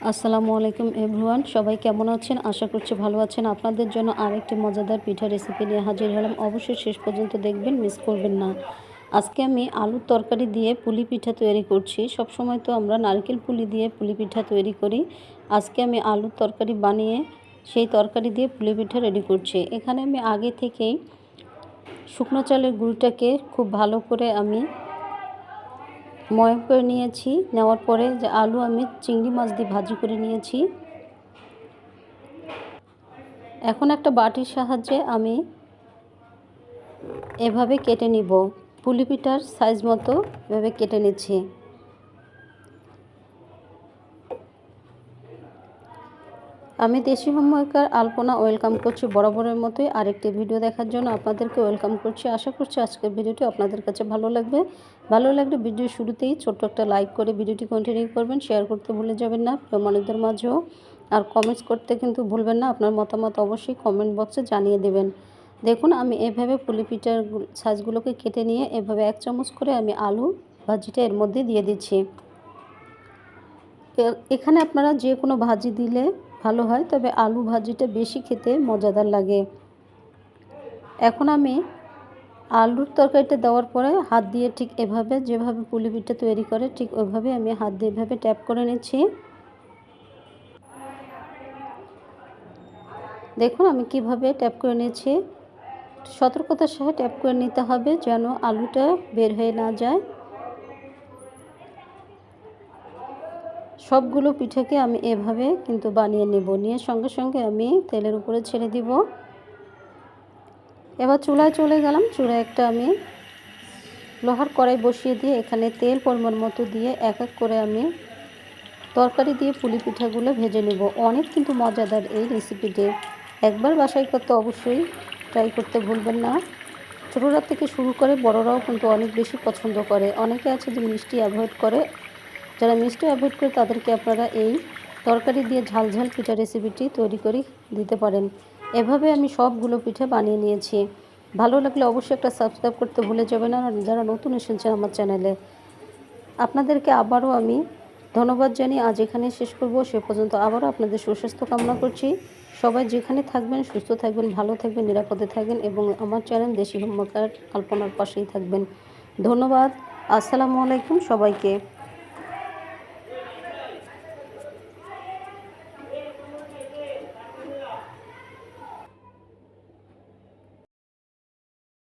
আসসালামু আলাইকুম এভরিওয়ান, সবাই কেমন আছেন? আশা করছি ভালো আছেন। আপনাদের জন্য আরেকটি মজাদার পিঠা রেসিপি নিয়ে হাজির হলাম। অবশ্যই শেষ পর্যন্ত দেখবেন মিস করবেন না। আজকে আমি আলুর তরকারি দিয়ে পুলি পিঠা তৈরি করছি। সব সময় তো আমরা নারকেল পুলি দিয়ে পুলি পিঠা তৈরি করি। আজকে আমি আলুর তরকারি বানিয়ে সেই তরকারি দিয়ে পুলি পিঠা রেডি করছি। এখানে আমি আগে থেকেই শুকনো চালের গুঁড়িটাকে খুব ভালো করে আমি ময়াম করে নিয়েছি, নেওয়ার পরে যে আলু আমি চিংড়ি মাছ দিয়ে ভাজি করে নিয়েছি। এখন একটা বাটির সাহায্যে আমি এভাবে কেটে নিব। পুলি পিঠার সাইজ মতো এভাবে কেটে নিচ্ছি। আমি দেশি হোমওয়ার্কার আলপনা ওয়েলকাম করছি বরাবরের মতোই আরেকটি ভিডিও দেখার জন্য আপনাদেরকে ওয়েলকাম করছি। আশা করছি আজকের ভিডিওটি আপনাদের কাছে ভালো লাগবে। ভালো লাগলে ভিডিও শুরুতেই ছোট্ট একটা লাইক করে ভিডিওটি কন্টিনিউ করবেন। শেয়ার করতে ভুলে যাবেন না প্রিয় মাঝেও। আর কমেন্টস করতে কিন্তু ভুলবেন না, আপনার মতামত অবশ্যই কমেন্ট বক্সে জানিয়ে দেবেন। দেখুন, আমি এভাবে পুলি পিঠার সাইজগুলোকে কেটে নিয়ে এভাবে এক চামচ করে আমি আলু ভাজিটা এর মধ্যে দিয়ে দিচ্ছি। এখানে আপনারা যে কোনো ভাজি দিলে ভালো হয়, তবে আলু ভাজিটা বেশি খেতে মজাদার লাগে। এখন আমি আলুর তরকারিটা দেওয়ার পরে হাত দিয়ে ঠিক এভাবে, যেভাবে পুলি পিঠা তৈরি করে ঠিক ওইভাবে আমি হাত দিয়ে এভাবে ট্যাপ করে নিচ্ছি। দেখুন আমি কীভাবে ট্যাপ করে নিয়েছি সতর্কতার সাথে ট্যাপ করে নিতে হবে যেন আলুটা বের হয়ে না যায়। সবগুলো পিঠাকে আমি এভাবে কিন্তু বানিয়ে নেব। নিয়ে সঙ্গে সঙ্গে আমি তেলের উপরে ছেড়ে দিব। এবার চুলায় চলে গেলাম। চুলায় একটা আমি লোহার কড়াই বসিয়ে দিয়ে এখানে তেল পরিমাণ মতো দিয়ে এক এক করে আমি তরকারি দিয়ে পুলি পিঠাগুলো ভেজে নেব। অনেক কিন্তু মজাদার এই রেসিপিটি। একবার বাসায় করতে অবশ্যই ট্রাই করতে ভুলবেন না। ছোটোরা থেকে শুরু করে বড়রাও কিন্তু অনেক বেশি পছন্দ করে। অনেকে আছে যে মিষ্টি অ্যাভয়েড করে। যারা মিষ্টি অ্যাভয়েড করে তাদেরকে আপনারা এই তরকারি দিয়ে ঝাল ঝাল পিঠা রেসিপিটি তৈরি করে দিতে পারেন। এভাবে আমি সবগুলো পিঠে বানিয়ে নিয়েছি। ভালো লাগলে অবশ্যই একটা সাবস্ক্রাইব করতে ভুলে যাবেন আর যারা নতুন এসেছেন আমার চ্যানেলে, আপনাদেরকে আবারও আমি ধন্যবাদ জানিয়ে আজ এখানে শেষ করব। সে পর্যন্ত আবারও আপনাদের সুস্বাস্থ্য কামনা করছি। সবাই যেখানে থাকবেন, সুস্থ থাকবেন, ভালো থাকবেন, নিরাপদে থাকবেন এবং আমার চ্যানেল দেশি হোমকার কল্পনার পাশেই থাকবেন। ধন্যবাদ। আসসালামু আলাইকুম সবাইকে।